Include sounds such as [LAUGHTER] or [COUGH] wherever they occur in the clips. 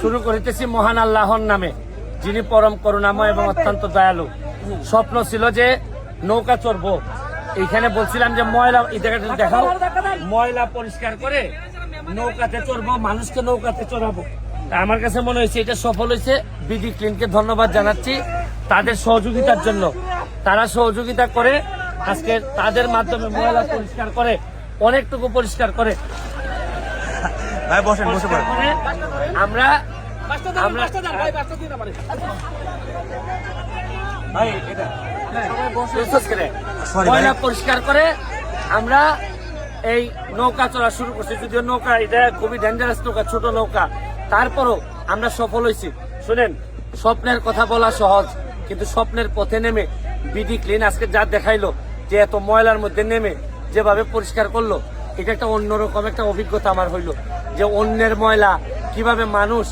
শুরু করিতেছি মহান আল্লাহর নামে, যিনি পরম করুণাময় এবং অত্যন্ত দয়ালু। স্বপ্ন ছিল যে নৌকা চড়বো। এইখানে বলছিলাম যে ময়লা দেখাও। ময়লা পরিষ্কার করে নৌকাতে চড়বো, মানুষকে নৌকাতে চড়াবো। আমার কাছে মনে হয়েছে, এটা সফল হয়েছে। বিডি ক্লিনকে ধন্যবাদ জানাচ্ছি তাদের সহযোগিতার জন্য। তারা সহযোগিতা করে, আজকে তাদের মাধ্যমে ময়লা পরিষ্কার করে, অনেকটুকু পরিষ্কার করে। ভাই বসেন বসে পড়েন। আমরা আমরা ভাই এটা। বিশেষ করে। Sorry, ময়লা পরিষ্কার করে আমরা এই নৌকা চলা শুরু করছি। যদিও নৌকা এটা খুবই ডেঞ্জারাস নৌকা ছোট নৌকা। তারপরও আমরা সফল হয়েছি। শুনেন স্বপ্নের কথা বলা সহজ কিন্তু স্বপ্নের পথে নেমে বিডি ক্লিন আজকে যা দেখাইলো যে এত ময়লার মধ্যে নেমে যেভাবে পরিষ্কার করল এটা একটা অন্যরকম একটা অভিজ্ঞতা আমার হইল। যে অন্যের ময়লা কীভাবে মানুষ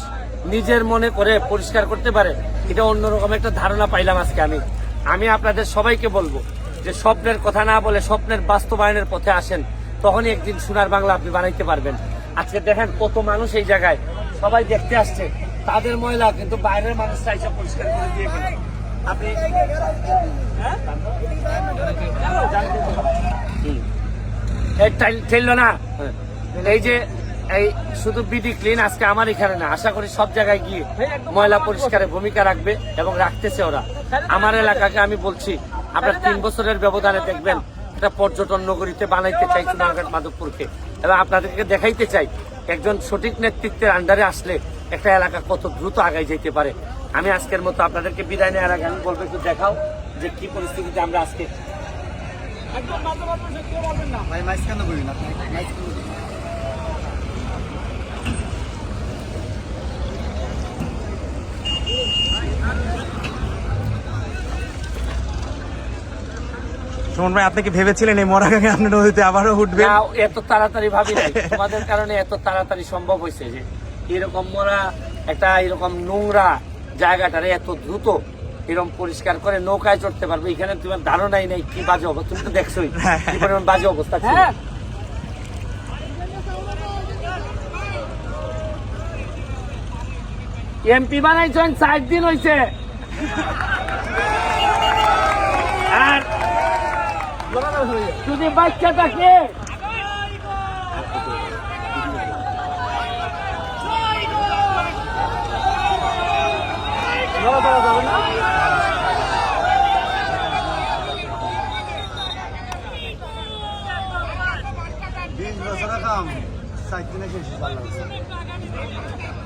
নিজের মনে করে পরিষ্কার করতে পারে, এটা অন্যরকম একটা ধারণা পাইলাম আজকে আমি। আমি আপনাদের সবাইকে বলব যে স্বপ্নের কথা না বলে স্বপ্নের বাস্তবায়নের পথে আসেন, তখনই একদিন সোনার বাংলা আপনি বানাইতে পারবেন। আজকে দেখেন কত মানুষ এই জায়গায়, সবাই দেখতে আসছে, তাদের ময়লা কিন্তু বাইরের মানুষরা এসে পরিষ্কার করে দিয়ে গেল। হ্যাঁ? এই যে এই শুধু বিডি ক্লিন আজকে আমার এখানে না। আশা করি সব জায়গায় গিয়ে ময়লা পরিষ্কারে ভূমিকা রাখবে এবং রাখতেছে ওরা। আমার এলাকাকে আমি বলছি আপনার তিন বছরের ব্যবধানে দেখবেন একটা পর্যটন নগরীতে বানাইতে চাই চুনারঘাট মাধবপুরকে। এবং আপনাদেরকে দেখাইতে চাই একজন সঠিক নেতৃত্বের আন্ডারে আসলে একটা এলাকা কত দ্রুত আগায় যেতে পারে। আমি আজকের মতো আপনাদেরকে বিদায় নেওয়ার আগে আমি বলব একটু দেখাও যে কি পরিস্থিতিতে আমরা আজকে ভাই মাঝখানে বলুন আপনি? সুমন ভাই আপনি কি ভেবেছিলেন এই মরাগাঙ্গে আপনি নদীতে আবারও উঠবেন না এত তাড়াতাড়ি ভাবি নাই তোমাদের কারণে এত তাড়াতাড়ি সম্ভব হয়েছে যে এরকম মোরা একটা এরকম নোংরা জায়গাটারে এত দ্রুত এরকম পরিষ্কার করে নৌকায় চড়তে পারবে। এখানে তোমার ধারণাই নেই কি বাজে অবস্থা। তুমি তো দেখছোই কি পরিমাণ বাজে অবস্থা ছিল। এমপি বানাইছেন চার দিন হয়েছে যদি বাচ্চা থাকে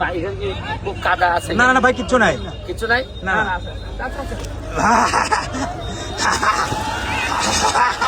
বাইরে যে খুব কাদা আছে? না না না ভাই কিচ্ছু নাই। কিছু নাই? না। [LAUGHS]